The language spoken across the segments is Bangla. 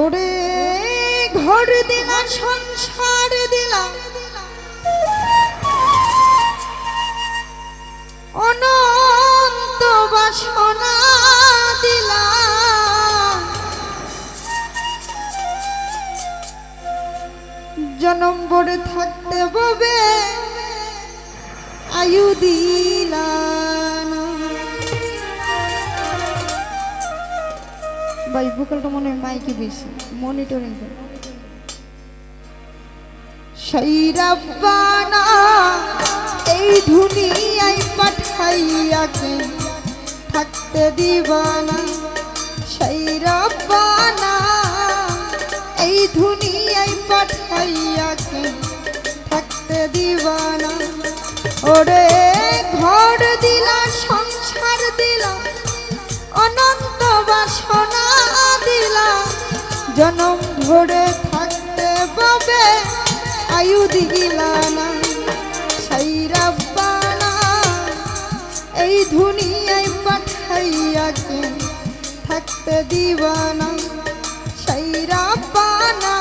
ওরে ঘর দিলা সংসার দিলা। অনন্ত বাসনা দিলা। জনম থাকতে ববে আয়ু দিলা ভোকালটা মনে হয় মাইকে বেশি। মনিটরিং রাব্বানা এই দুনিয়ায় পাঠাইয়াকে থাকতে দিবানা। এই দুনিয়ায় পাঠাইয়াকে থাকতে দিবানা। ওরে ঘর দিলা, সংসার দিলা, অনন্ত বাসনা। দিলা জনম ভরে থাকতে পাবে। আয়ু দিলা না সেই রাব্বানা এই দুনিয়ায় পাঠাইয়াকে থাকতে দিবানা সেই রাব্বানা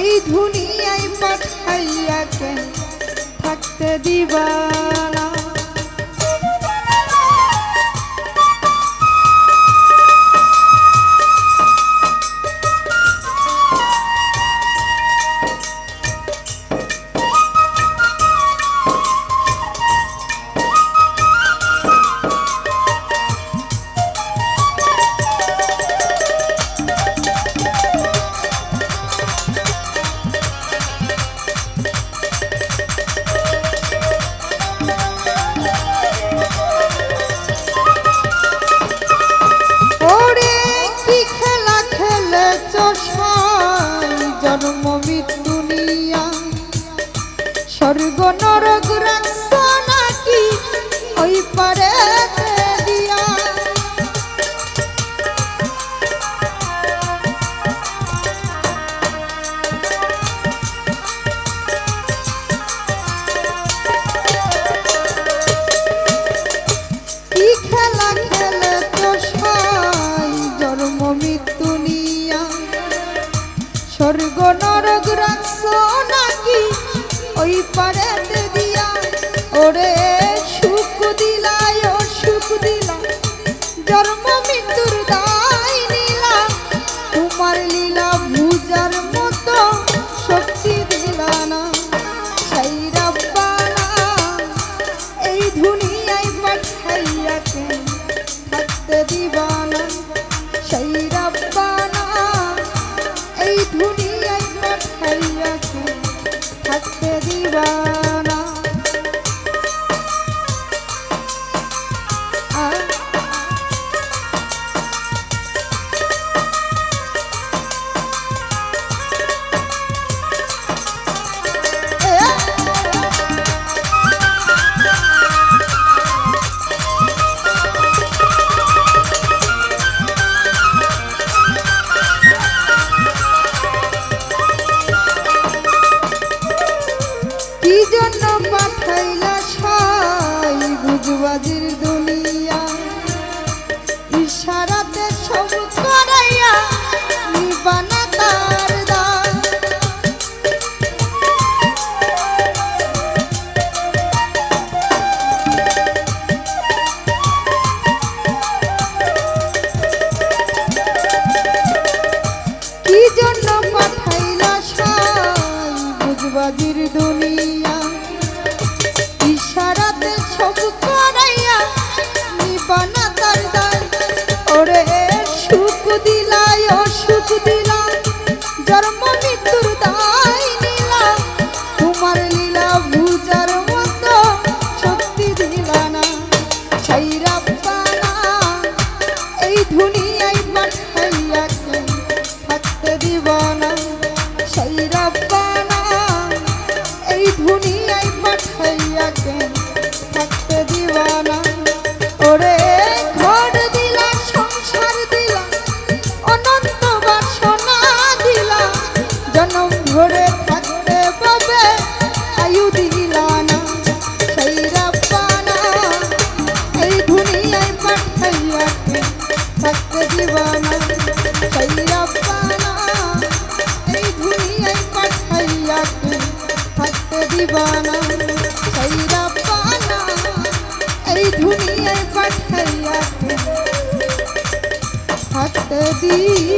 এই দুনিয়ায় পাঠাইয়াকে থাকতে দিবানা। জন্ম মৃত্যু নিয়া। স্বর্গ নরক রাখছ পারে বুঝবাজির দুনিয়া ইশারাতে সব করাইয়া নিবানা জন্য পাঠাইলা সাই বুঝবাজির দুনিয়া? দিলাম জন্ম ধরে থাকতে বাবে আয়ু দিলা না সেই রাব্বানা এই দুনিয়ায় পাঠাইয়া থাকতে দিবানা? সেই রাব্বানা এই দুনিয়ায় পাঠাইয়া থাকতে দিবানা? সেই রাব্বানা এই দুনিয়ায় পাঠাইয়া থাকতে দিবানা